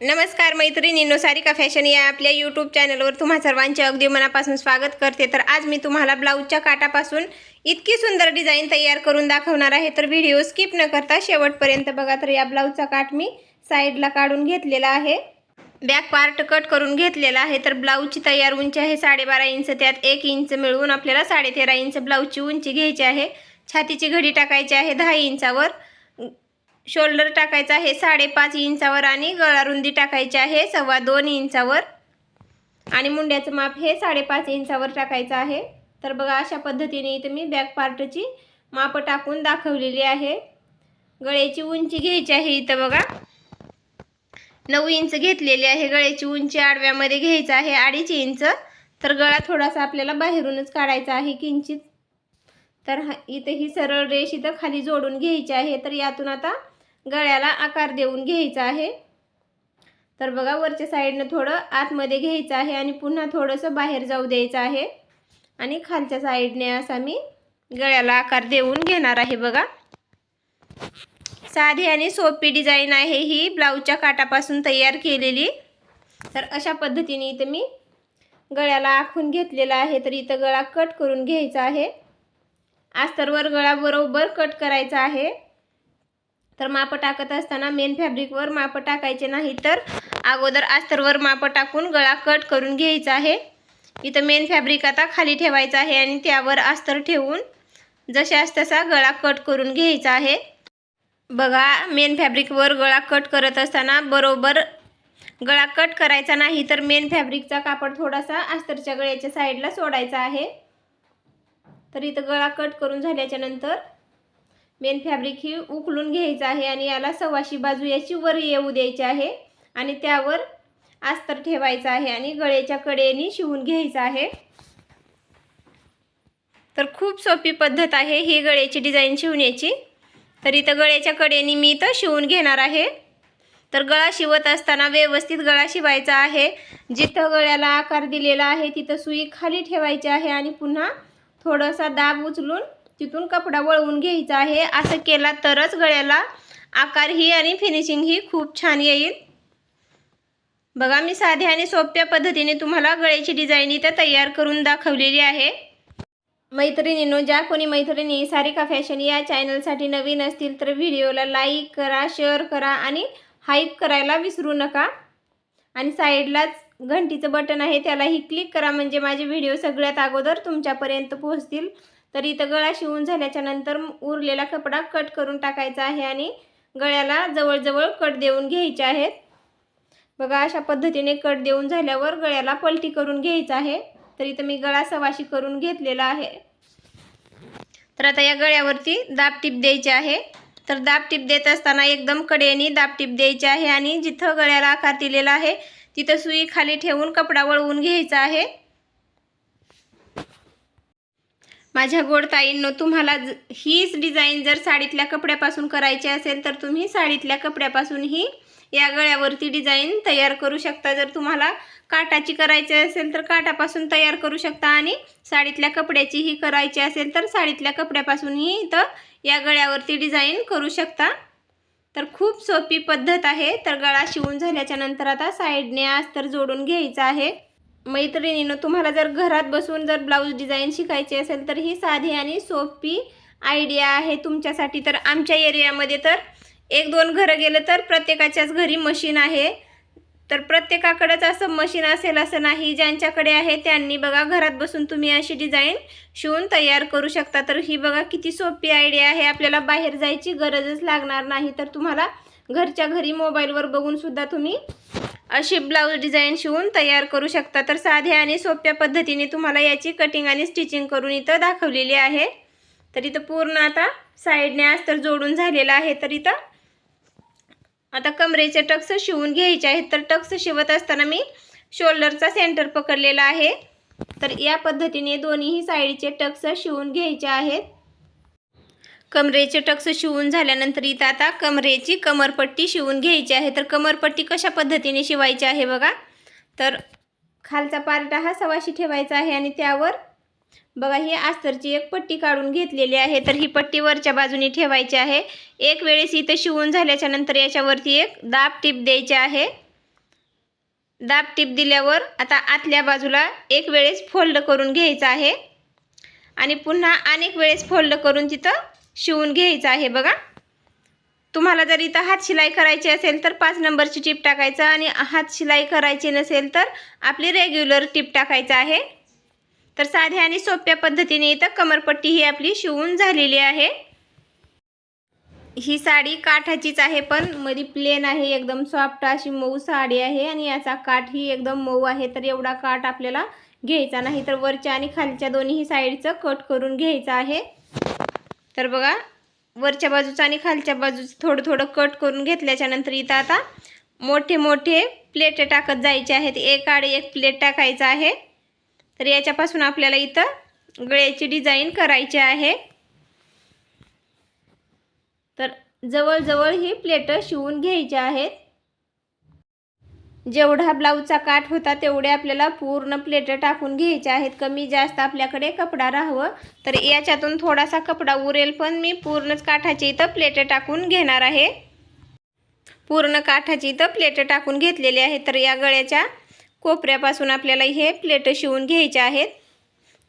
नमस्कार मैत्रिणींनो सारिका फॅशन या आपल्या यूट्यूब चॅनलवर तुम्हा सर्वांचे अगदी मनापासून स्वागत करते. तर आज मी तुम्हाला ब्लाऊजच्या काटापासून इतकी सुंदर डिझाईन तयार करून दाखवणार आहे. तर व्हिडिओ स्किप न करता शेवटपर्यंत बघा. तर या ब्लाऊजचा काठ मी साईडला काढून घेतलेला आहे. बॅक पार्ट कट करून घेतलेला आहे. तर ब्लाऊजची तयार उंची आहे साडेबारा इंच. त्यात एक इंच मिळवून आपल्याला साडेतेरा इंच ब्लाऊजची उंची घ्यायची आहे. छातीची घडी टाकायची आहे दहा इंचावर. शोल्डर टाकायचा आहे साडेपाच इंचावर आणि गळा रुंदी टाकायची आहे सव्वा दोन इंचावर. आणि मुंड्याचं माप हे साडेपाच इंचावर टाकायचं आहे. तर बघा अशा पद्धतीने इथं मी बॅक पार्टची माप टाकून दाखवलेली आहे. गळ्याची उंची घ्यायची आहे इथं बघा. नऊ इंच घेतलेली आहे. गळ्याची उंची आडव्यामध्ये घ्यायचं आहे अडीच इंच. तर गळा थोडासा आपल्याला बाहेरूनच काढायचा आहे किंचित. तर हा इथं ही सरळ रेष इथं खाली जोडून घ्यायची आहे. तर यातून आता गळ्याला आकार देऊन घ्यायचा आहे. तर बघा वरच्या साईडनं थोडं आतमध्ये घ्यायचं आहे आणि पुन्हा थोडंसं बाहेर जाऊ द्यायचं आहे. आणि खालच्या साईडने असा मी गळ्याला आकार देऊन घेणार आहे बघा. साधी आणि सोपी डिझाईन आहे ही. ब्लाऊजच्या काटापासून तयार केलेली. तर अशा पद्धतीने इथं मी गळ्याला आखून घेतलेला आहे. तर इथं गळा कट करून घ्यायचा आहे. आस्तरवर गळा बरोबर कट करायचा आहे. तर माप टाकत असताना मेन फॅब्रिकवर माप टाकायचे नाही तर अगोदर अस्तरवर माप टाकून गळा कट करून घ्यायचा आहे. इथं मेन फॅब्रिक आता खाली ठेवायचं आहे आणि त्यावर अस्तर ठेवून जशास तसा गळा कट करून घ्यायचा आहे. बघा मेन फॅब्रिकवर गळा कट करत असताना बरोबर गळा कट करायचा नाही तर मेन फॅब्रिकचा कापड थोडासा अस्तरच्या गळ्याच्या साईडला सोडायचा आहे. तर इथं गळा कट करून झाल्याच्यानंतर मेन फॅब्रिक ही उकलून घ्यायचं आहे आणि याला सव्वाशी बाजू याची वर येऊ द्यायची आहे. आणि त्यावर अस्तर ठेवायचं आहे आणि गळ्याच्या कडेने शिवून घ्यायचं आहे. तर खूप सोपी पद्धत आहे ही गळ्याची डिझाईन शिवण्याची. तर इथं गळ्याच्या कडेने मी इथं शिवून घेणार आहे. तर गळा शिवत असताना व्यवस्थित गळा शिवायचा आहे. जिथं गळ्याला आकार दिलेला आहे तिथं सुई खाली ठेवायची आहे आणि पुन्हा थोडासा दाब उचलून तिथून कपडा वळवून घ्यायचा आहे. असं केला तरच गळ्याला आकार ही आणि फिनिशिंग ही खूप छान येईल. बघा मी साध्या आणि सोप्या पद्धतीने तुम्हाला गळ्याची डिझाईन इथं तयार करून दाखवलेली आहे. मैत्रिणींनो ज्या कोणी मैत्रिणी सारिका फॅशन या चॅनलसाठी नवीन असतील तर व्हिडिओला लाईक करा शेअर करा आणि हाईप करायला विसरू नका. आणि साईडलाच घंटीचं बटन आहे त्यालाही क्लिक करा. म्हणजे माझे व्हिडिओ सगळ्यात अगोदर तुमच्यापर्यंत पोहोचतील. तर इथं गळा शिवून झाल्याच्यानंतर उरलेला कपडा कट करून टाकायचा आहे आणि गळ्याला जवळजवळ कट देऊन घ्यायचे आहेत. बघा अशा पद्धतीने कट देऊन झाल्यावर गळ्याला पलटी करून घ्यायचं आहे. तर इथं मी गळा सवाशी करून घेतलेला आहे. तर आता या गळ्यावरती दाबटीप द्यायची आहे. तर दाबटीप देत असताना एकदम कडेने दाबटीप द्यायची आहे आणि जिथं गळ्याला आकार दिलेला आहे तिथं सुई खाली ठेवून कपडा वळवून घ्यायचा आहे. माझ्या गोड ताईंनो तुम्हाला ज- हीच डिझाईन जर साडीतल्या कपड्यापासून करायची असेल तर तुम्ही साडीतल्या कपड्यापासूनही या गळ्यावरती डिझाईन तयार करू शकता. जर तुम्हाला काटाची करायची असेल तर काटापासून तयार करू शकता आणि साडीतल्या कपड्याचीही करायची असेल तर साडीतल्या कपड्यापासूनही इथं या गळ्यावरती डिझाईन करू शकता. तर खूप सोपी पद्धत आहे. तर गळा शिवून झाल्याच्यानंतर आता साईडने आज तर जोडून घ्यायचा आहे. मैत्रिणीनं तुम्हाला जर घरात बसून जर ब्लाऊज डिझाईन शिकायची असेल तर ही साधी आणि सोपी आयडिया आहे तुमच्यासाठी. तर आमच्या एरियामध्ये तर एक दोन घरं गेलं तर प्रत्येकाच्याच घरी मशीन आहे. तर प्रत्येकाकडेच असं मशीन असेल असं नाही. ज्यांच्याकडे आहे त्यांनी बघा घरात बसून तुम्ही अशी डिझाईन शिवून तयार करू शकता. तर ही बघा किती सोपी आयडिया आहे. आपल्याला बाहेर जायची गरजच लागणार नाही. तर तुम्हाला घरच्या घरी मोबाईलवर बघूनसुद्धा तुम्ही अशी ब्लाऊज डिझाईन शिवून तयार करू शकता. तर साध्या आणि सोप्या पद्धतीने तुम्हाला याची कटिंग आणि स्टिचिंग करून इथं दाखवलेली आहे. तर इथं पूर्ण आता साईडने आज तर जोडून झालेलं आहे. तर इथं आता कमरेचे टक्स शिवून घ्यायचे आहेत. तर टक्स शिवत असताना मी शोल्डरचा सेंटर पकडलेला आहे. तर या पद्धतीने दोन्हीही साईडचे टक्स शिवून घ्यायचे आहेत. कमरेचे टक्स शिवून झाल्यानंतर इथं आता कमरेची कमरपट्टी शिवून घ्यायची आहे. तर कमरपट्टी कशा पद्धतीने शिवायची आहे बघा. तर खालचा पार्ट हा सवाशी ठेवायचा आहे आणि त्यावर बघा ही अस्तरची एक पट्टी काढून घेतलेली आहे. तर ही पट्टी वरच्या बाजूने ठेवायची आहे. एक वेळेस इथं शिवून झाल्याच्यानंतर याच्यावरती एक दाब टीप द्यायची आहे. दाब टीप दिल्यावर आता आतल्या बाजूला एक वेळेस फोल्ड करून घ्यायचं आहे. आणि पुन्हा अनेक वेळेस फोल्ड करून तिथं शिवून घ्यायचं आहे बघा. तुम्हाला जर इथं हात शिलाई करायची असेल तर पाच नंबरची टीप टाकायचं आणि हात शिलाई करायची नसेल तर आपली रेग्युलर टीप टाकायचं आहे. तर साध्या आणि सोप्या पद्धतीने इथं कमरपट्टी ही आपली शिवून झालेली आहे. ही साडी काठाचीच आहे पण मध्ये प्लेन आहे एकदम सॉफ्ट अशी मऊ साडी आहे आणि याचा काठ ही एकदम मऊ आहे. तर एवढा काठ आपल्याला घ्यायचा नाही तर वरच्या आणि खालच्या दोन्ही साईडचं कट करून घ्यायचं आहे. तर बघा वरच्या बाजूचं आणि खालच्या बाजूचं थोडं थोडं कट करून घेतल्याच्यानंतर इथं आता मोठे मोठे प्लेट टाकत जायचे आहेत. एक आड एक प्लेट टाकायचं आहे. तर याच्यापासून आपल्याला इथं गळ्याची डिझाईन करायची आहे. तर जवळजवळ ही प्लेटं शिवून घ्यायची आहेत. जेवढा ब्लाऊजचा काठ होता तेवढे आपल्याला पूर्ण प्लेट टाकून घ्यायचे आहेत. कमी जास्त आपल्याकडे कपडा राहावं. तर याच्यातून थोडासा कपडा उरेल पण मी पूर्णच काठाची इथं प्लेट टाकून घेणार आहे. पूर्ण काठाची इथं प्लेट टाकून घेतलेली आहे तर या गळ्याच्या कोपऱ्यापासून आपल्याला हे प्लेट शिवून घ्यायचे आहेत.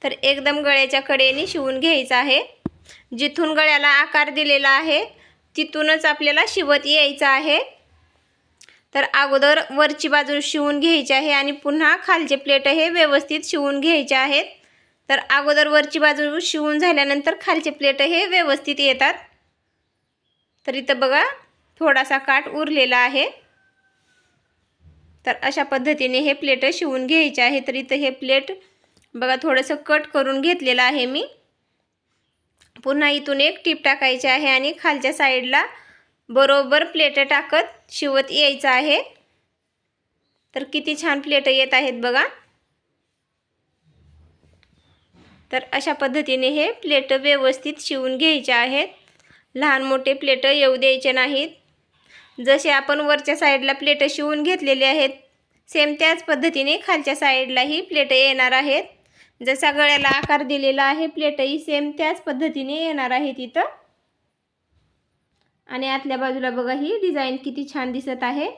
तर एकदम गळ्याच्या कडेने शिवून घ्यायचं आहे. जिथून गळ्याला आकार दिलेला आहे तिथूनच आपल्याला शिवत यायचं आहे. तर अगोदर वरची बाजू शिवून घ्यायची आहे आणि पुन्हा खालचे प्लेट हे व्यवस्थित शिवून घ्यायचे आहेत. तर अगोदर वरची बाजू शिवून झाल्यानंतर खालचे प्लेट हे व्यवस्थित येतात. तर इथं बघा थोडासा काठ उरलेला आहे. तर अशा पद्धतीने हे प्लेट शिवून घ्यायचे आहे. तर इथं हे प्लेट बघा थोडंसं कट करून घेतलेलं आहे मी. पुन्हा इथून एक टीप टाकायची आहे आणि खालच्या साईडला बरोबर प्लेट टाकत शिवत यायचं आहे. तर किती छान प्लेट येत आहेत बघा. तर अशा पद्धतीने हे प्लेट व्यवस्थित शिवून घ्यायचे आहेत. लहान मोठे प्लेट येऊ द्यायचे नाहीत. जसे आपण वरच्या साईडला प्लेट शिवून घेतलेले आहेत सेम त्याच पद्धतीने खालच्या साईडलाही प्लेट येणार आहेत. जसा गळ्याला आकार दिलेला आहे प्लेटही सेम त्याच पद्धतीने येणार आहेत इथं. आणि आतल्या बाजूला बघा ही डिझाईन किती छान दिसत आहे.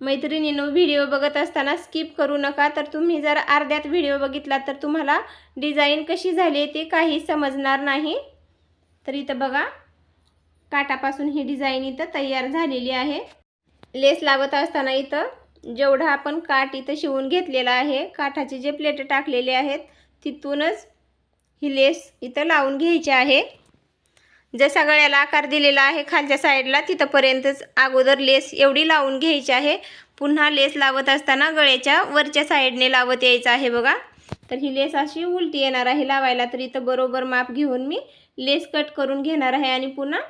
मैत्रिणीनो व्हिडिओ बघत असताना स्किप करू नका. तर तुम्ही जर अर्ध्यात व्हिडिओ बघितला तर तुम्हाला डिझाईन कशी झाली ते काही समजणार नाही. तर इथं बघा काटापासून ही डिझाईन इथं तयार झालेली आहे. लेस लावत असताना इथं जेवढा आपण काठ इथं शिवून घेतलेला आहे काठाचे जे प्लेट टाकलेले आहेत तिथूनच ही लेस इथं लावून घ्यायची आहे. जसा गळ्याला आकार दिलेला आहे खालच्या साईडला तिथंपर्यंतच अगोदर लेस एवढी लावून घ्यायची आहे. पुन्हा लेस लावत असताना गळ्याच्या वरच्या साईडने लावत यायचं आहे बघा. तर ही लेस अशी उलटी येणार आहे लावायला तर इथं बरोबर माप घेऊन मी लेस कट करून घेणार आहे आणि पुन्हा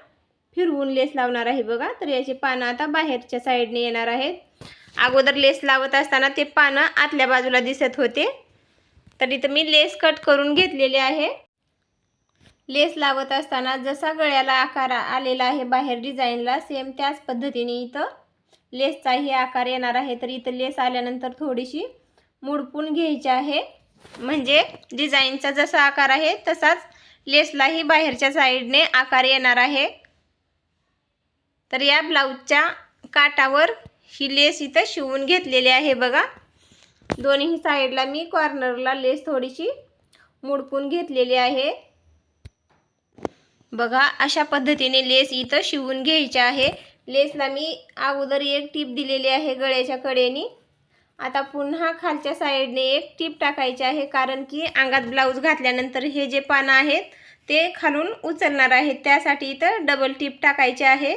फिरवून लेस लावणार आहे बघा. तर याचे पानं आता बाहेरच्या साईडने येणार आहेत. अगोदर लेस लावत असताना ते पानं आतल्या बाजूला दिसत होते. तर इथं मी लेस कट करून घेतलेले आहे. लेस लावत असताना जसा गळ्याला आकार आलेला आहे बाहेर डिझाईनला सेम त्याच पद्धतीने इथं लेसचाही आकार येणार आहे. तर इथं लेस आल्यानंतर थोडीशी मुडपून घ्यायची आहे. म्हणजे डिझाईनचा जसा आकार आहे तसाच लेसलाही बाहेरच्या साईडने आकार येणार आहे. तर या ब्लाऊजच्या काटावर ही लेस इथं शिवून घेतलेली आहे बघा. दोन्ही साईडला मी कॉर्नरला लेस थोडीशी मुडपून घेतलेली आहे. बघा अशा पद्धतीने लेस इथं शिवून घ्यायचे आहे. लेसला मी अगोदर एक टीप दिलेली आहे गळ्याच्या कडेने. आता पुन्हा खालच्या साईडने एक टीप टाकायची आहे कारण की अंगात ब्लाऊज घातल्यानंतर हे जे पानं आहेत ते खालून उचलणार आहेत. त्यासाठी इथं डबल टीप टाकायचे आहे.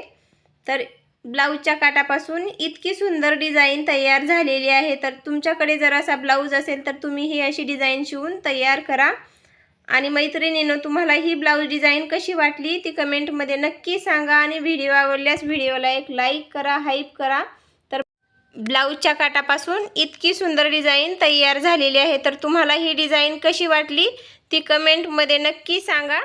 तर ब्लाऊजच्या काटापासून इतकी सुंदर डिझाईन तयार झालेली आहे. तर तुमच्याकडे जर असा ब्लाऊज असेल तर तुम्ही ही अशी डिझाईन शिवून तयार करा. आणि मैत्रिणीनं तुम्हाला ही ब्लाऊज डिझाईन कशी वाटली ती कमेंटमध्ये नक्की सांगा आणि व्हिडिओ आवडल्यास व्हिडिओला एक लाईक करा हाईप करा. तर ब्लाऊजच्या काटापासून इतकी सुंदर डिझाईन तयार झालेली आहे. तर तुम्हाला ही डिझाईन कशी वाटली ती कमेंटमध्ये नक्की सांगा.